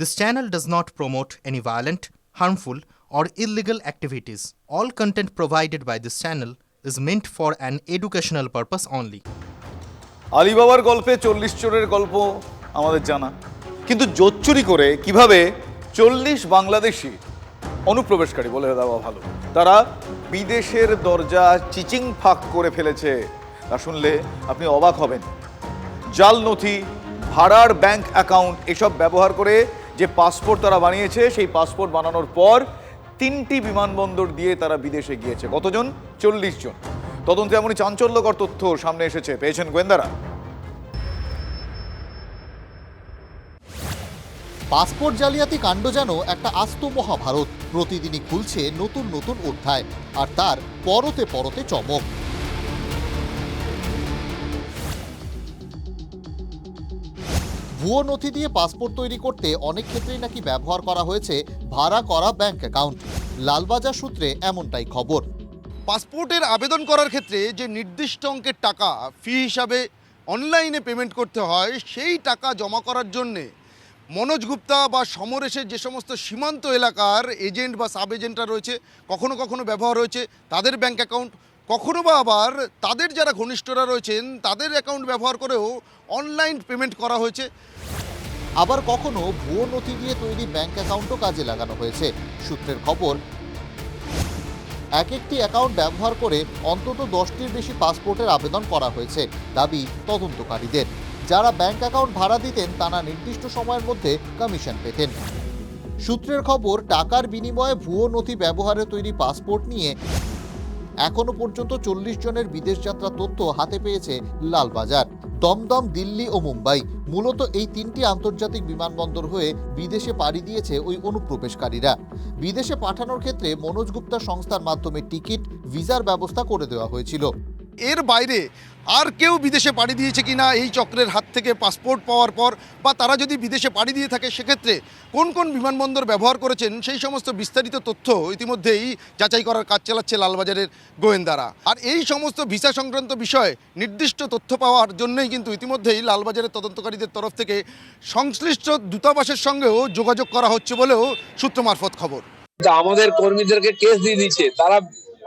This channel does not promote any violent, harmful, or illegal activities. All content provided by this channel is meant for an educational purpose only. আলিবাবার গল্পে চল্লিশ চোরের গল্প আমাদের জানা কিন্তু জোচ্চুরি করে কীভাবে চল্লিশ বাংলাদেশি অনুপ্রবেশকারী বলে দেওয়া ভালো তারা বিদেশের দরজা চিচিং ফাঁক করে ফেলেছে তা শুনলে আপনি অবাক হবেন জাল নথি ভাড়ার ব্যাংক অ্যাকাউন্ট এসব ব্যবহার করে যে পাসপোর্ট তারা বানিয়েছে, সেই পাসপোর্ট বানানোর পর তিনটি বিমানবন্দর দিয়ে তারা বিদেশে গিয়েছে। কতজন? চল্লিশ জন। তদন্তে এমনই চাঞ্চল্যকর তথ্য সামনে এসেছে। পেয়েছেন গোয়েন্দারা। পাসপোর্ট জালিয়াতি কাণ্ড যেন একটা আস্ত মহাভারত। প্রতিদিনই খুলছে নতুন নতুন অধ্যায়, আর তার পরতে পরতে চমক। ভুয়ো নথি দিয়ে পাসপোর্ট তৈরি করতে অনেক ক্ষেত্রেই নাকি ব্যবহার করা হয়েছে ভাড়া করা ব্যাংক অ্যাকাউন্ট। লালবাজার সূত্রে এমনটাই খবর। পাসপোর্টের আবেদন করার ক্ষেত্রে যে নির্দিষ্ট অঙ্কের টাকা, ফি হিসাবে অনলাইনে পেমেন্ট করতে হয়, সেই টাকা জমা করার জন্যে মনোজ গুপ্তা বা সমরেশের যে সমস্ত সীমান্ত এলাকার এজেন্ট বা সাব এজেন্টরা রয়েছে, কখনো কখনো ব্যবহার হয়েছে, তাদের ব্যাংক অ্যাকাউন্ট কখনো বা আবার তাদের যারা ঘনিষ্ঠরা রয়েছেন, তাদের অ্যাকাউন্ট ব্যবহার করেও অনলাইন পেমেন্ট করা হয়েছে। আবার কখনো ভুয়ো নথি দিয়ে তৈরি ব্যাংক অ্যাকাউন্টও কাজে লাগানো হয়েছে, সূত্রের খবর। এক একটি অ্যাকাউন্ট ব্যবহার করে অন্তত দশটির বেশি পাসপোর্টের আবেদন করা হয়েছে, দাবি তদন্তকারীদের। যারা ব্যাংক অ্যাকাউন্ট ভাড়া দিতেন, তারা নির্দিষ্ট সময়ের মধ্যে কমিশন পেতেন। সূত্রের খবর, টাকার বিনিময়ে ভুয়ো নথি ব্যবহারে তৈরি পাসপোর্ট নিয়ে এখনও পর্যন্ত চল্লিশ জনের বিদেশ যাত্রা তথ্য হাতে পেয়েছে লালবাজার, দমদম, দিল্লি ও মুম্বাই। মূলত এই তিনটি আন্তর্জাতিক বিমানবন্দর হয়ে বিদেশে পাড়ি দিয়েছে ওই অনুপ্রবেশকারীরা। বিদেশে পাঠানোর ক্ষেত্রে মনোজ গুপ্তা সংস্থার মাধ্যমে টিকিট, ভিসার ব্যবস্থা করে দেওয়া হয়েছিল। এর বাইরে আর কেউ বিদেশে পাড়ি দিয়েছে কিনা, এই চক্রের হাত থেকে পাসপোর্ট পাওয়ার পর বা তারা যদি বিদেশে পাড়ি দিয়ে থাকে, সেক্ষেত্রে কোন কোন বিমানবন্দর ব্যবহার করেছেন, সেই সমস্ত বিস্তারিত তথ্য ইতিমধ্যেই যাচাই করার কাজ চালাচ্ছে লালবাজারের গোয়েন্দারা। আর এই সমস্ত ভিসা সংক্রান্ত বিষয়ে নির্দিষ্ট তথ্য পাওয়ার জন্যই কিন্তু ইতিমধ্যেই লালবাজারের তদন্তকারীদের তরফ থেকে সংশ্লিষ্ট দূতাবাসের সঙ্গেও যোগাযোগ করা হচ্ছে বলেও সূত্র মারফত খবর। আমাদের কর্মীদেরকে কেস দিয়ে দিচ্ছে, তারা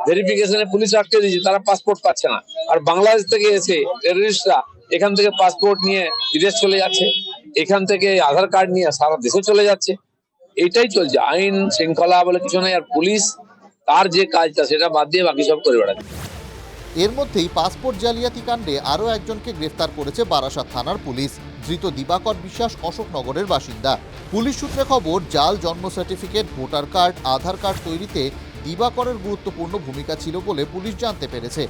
ভেরিফিকেশনে পুলিশ আটকে দিয়েছে, তারা পাসপোর্ট পাচ্ছে না। আর বাংলাদেশ থেকে এসে টেররিস্টরা এখান থেকে পাসপোর্ট নিয়ে বিদেশ চলে যাচ্ছে, এখান থেকে আধার কার্ড নিয়ে সারা দেশে চলে যাচ্ছে। এটাই চলছে, আইন শৃঙ্খলা বলে কিছু নাই, আর পুলিশ তার যে কাজটা, সেটা বাদ দিয়ে বাকি সব করে বেড়াচ্ছে। এর মধ্যেই পাসপোর্ট জালিয়াতি কাণ্ডে আরও একজনকে গ্রেফতার করেছে বারাসাত থানার পুলিশ, ধৃত দিবাকর বিশ্বাস, অশোকনগরের বাসিন্দা। পুলিশ সূত্রে খবর, জাল জন্ম certificate voter card Aadhaar card তৈরিতে দিবাকরের গুরুত্বপূর্ণ ভূমিকা ছিল বলে পুলিশ জানতে পেরেছে।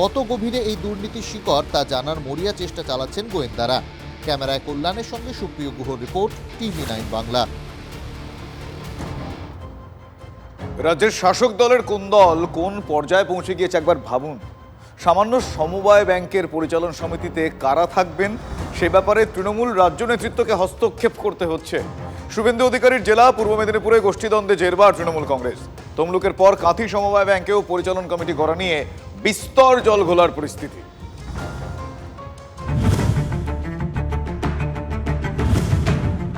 কত গভীরে এই দুর্নীতির শিকড় তা জানার মরিয়া চেষ্টা চালাচ্ছেন গোয়েন্দারা। ক্যামেরায় কল্যাণের সঙ্গে Supriyo Guha report, TV nine Bangla. রাজ্যের শাসক দলের কোন দল কোন পর্যায়ে পৌঁছে গিয়েছে একবার ভাবুন। সামান্য সমবায় ব্যাংকের পরিচালন সমিতিতে কারা থাকবেন, সে ব্যাপারে তৃণমূল রাজ্য নেতৃত্বকে হস্তক্ষেপ করতে হচ্ছে। শুভেন্দু অধিকারীর জেলা, পূর্ব মেদিনীপুরে গোষ্ঠীদ্বন্দ্বে জেরবার তৃণমূল কংগ্রেস। তমলুকের পর কাঁথি সমবায় ব্যাংকেও পরিচালন কমিটি করা নিয়ে বিস্তর জল ঘোলার পরিস্থিতি।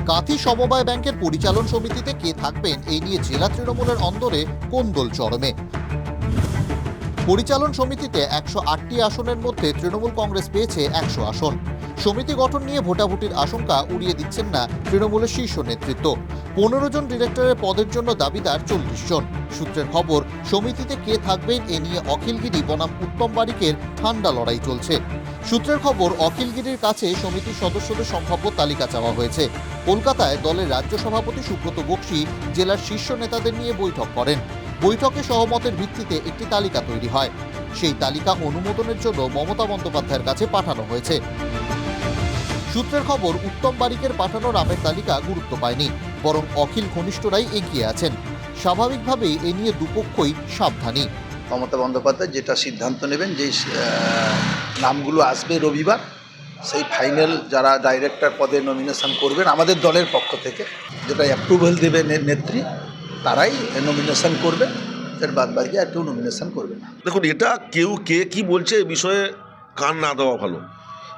কাঁথি সমবায় ব্যাংকের পরিচালন সমিতিতে কে থাকবেন এই নিয়ে জেলা তৃণমূলের অন্দরে কোন্দল চরমে। পরিচালন সমিতিতে একশো আটটি আসনের মধ্যে তৃণমূল কংগ্রেস পেয়েছে একশো আসন। সমিতি গঠন নিয়ে ভোটাভুটির আশঙ্কা উড়িয়ে দিচ্ছেন না তৃণমূলের শীর্ষ নেতৃত্ব। পনেরো জন ডিরেক্টরের পদের জন্য দাবিদার চল্লিশ জন। সূত্রের খবর, সমিতিতে কে থাকবেন এ নিয়ে অখিলগিরি বনাম উত্তম বারিকের ঠান্ডা লড়াই চলছে। সূত্রের খবর, অখিলগিরির কাছে সমিতির সদস্যদের সম্ভাব্য তালিকা চাওয়া হয়েছে। কলকাতায় দলের রাজ্য সভাপতি সুব্রত বক্সি জেলার শীর্ষ নেতাদের নিয়ে বৈঠক করেন। বৈঠকে সহমতের ভিত্তিতে একটি তালিকা তৈরি হয়। সেই তালিকা অনুমোদনের জন্য মমতা বন্দ্যোপাধ্যায়ের কাছে পাঠানো হয়েছে। সূত্রের খবর উত্তম বারিকের পাঠানো নামের তালিকা গুরুত্ব পায়নি বরং অখিল ঘনিষ্ঠরাই এগিয়ে আছেন। স্বাভাবিকভাবেই এ নিয়ে দুপক্ষই সাবধানী। মমতা বন্দ্যোপাধ্যায় যেটা সিদ্ধান্ত নেবেন যেই আহ, নামগুলো আসবে রবিবার সেই ফাইনাল যারা ডাইরেক্টর পদে নমিনেশন করবেন আমাদের দলের পক্ষ থেকে যেটা অ্যাপ্রুভাল দেবে নেত্রী তারাই নমিনেশন করবে এর বাদ বাকি আর কেউ নমিনেশন করবে না। দেখুন এটা কেউ কে কি বলছে এ বিষয়ে কান না দেওয়া ভালো।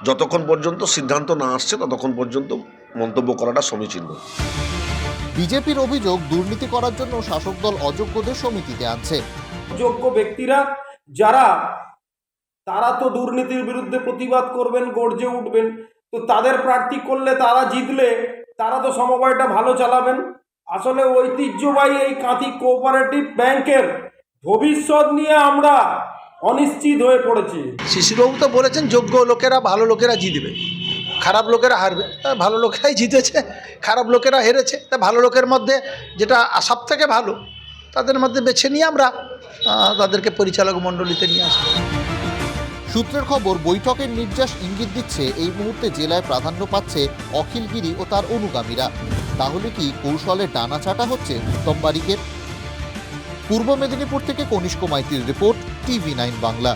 যতক্ষণ পর্যন্ত সিদ্ধান্ত না আসছে ততক্ষণ পর্যন্ত মন্তব্য করাটা সমীচীন নয়। বিজেপির অভিযোগ দুর্নীতি করার জন্য শাসক দল অযোগ্যদের সমিতিতে আনছে। যোগ্য ব্যক্তিরা যারা তারা তো দুর্নীতির বিরুদ্ধে প্রতিবাদ করবেন গর্জে উঠবেন। তো তাদের প্রার্থী করলে তারা জিতলে তারা তো সমবায়টা ভালো চালাবেন। আসলে ঐতিহ্যবাহী এই কাঁথি কোঅপারেটিভ ব্যাংকের ভবিষ্যৎ নিয়ে আমরা অনিশ্চিত হয়ে পড়েছি। শিশিরবাবু তো বলেছেন যোগ্য লোকেরা ভালো লোকেরা জিতবে। খারাপ লোকেরা হারবে। তা ভালো লোকেরাই জিতেছে খারাপ লোকেরা হেরেছে। তা ভালো লোকের মধ্যে যেটা সব থেকে ভালো তাদের মধ্যে বেছে নিয়ে আমরা তাদেরকে পরিচালক মণ্ডলীতে নিয়ে আসব। সূত্রের খবর বৈঠকের নির্যাস ইঙ্গিত দিচ্ছে এই মুহূর্তে জেলায় প্রাধান্য পাচ্ছে অখিলগিরি ও তার অনুগামীরা। তাহলে কি কৌশলে ডানা চাটা হচ্ছে উত্তম বারিকের পূর্ব মেদিনীপুর থেকে কনিষ্ক মাইতির রিপোর্ট টিভি নাইন বাংলা।